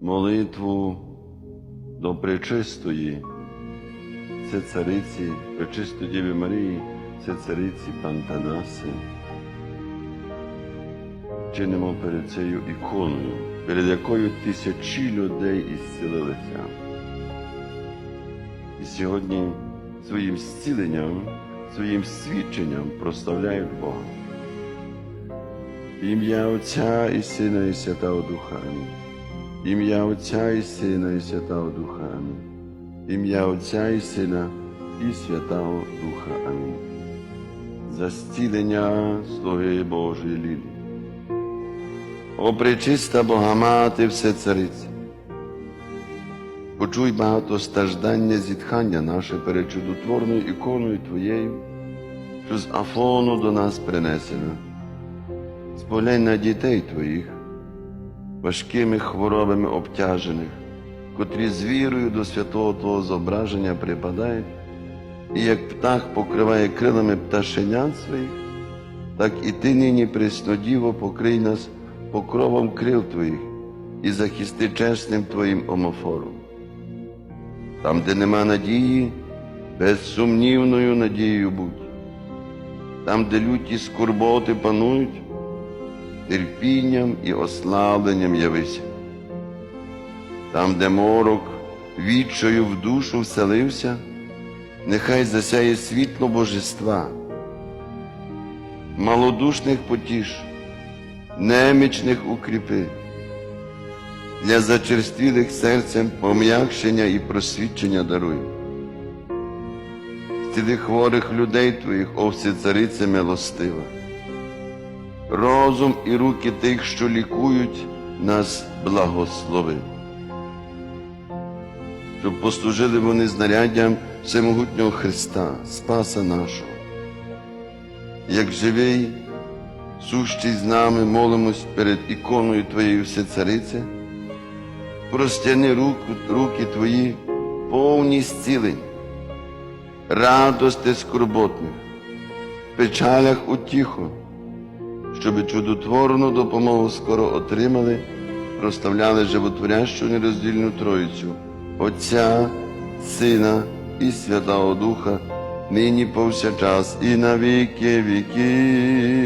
молитву до Пречистої, це цариці, Пречистої Діви Марії, це цариці Пантанаси. Чинимо перед цією іконою, перед якою тисячі людей ісцілилися. І сьогодні своїм зціленням, своїм свідченням прославляють Бога. Ім'я Отця і Сина і Святого Духа. Амінь. Ім'я Отця і Сина і Святого Духа. Амінь. Ім'я Отця і Сина і Святого Духа. Амінь. За зцілення слуги Божої Лілії. О Бога Мати, все цариці. Почуй багатостраждання зітхання наше перед чудотворною іконою Твоєю, що з Афону до нас принесена. Споглянь на дітей Твоїх, важкими хворобами обтяжених, котрі з вірою до святого Твого зображення припадають, і як птах покриває крилами пташенят своїх, так і Ти нині, преснодіво, покрий нас покровом крил Твоїх і захисти чесним Твоїм омофором. Там, де нема надії, безсумнівною надією будь. Там, де люті скорботи панують, терпінням і ослабленням явися. Там, де морок відчою в душу вселився, нехай засяє світло божества, малодушних потіш, немічних укріпи, для зачерствілих серцем пом'якшення і просвідчення даруй. Зціли хворих людей твоїх, о всецариця милостива розум і руки тих, що лікують нас благослови. Щоб послужили вони знаряддям всемогутнього Христа, Спаса нашого. Як живий, сущий з нами, молимось перед іконою Твоєю Всецарице, простяни руку, руки Твої, повні зцілень, радости скорботних, печалях утіху, щоб чудотворну допомогу скоро отримали, проставляли животворящу нероздільну Троїцю, Отця, Сина і Святого Духа, нині повсякчас і на віки віків.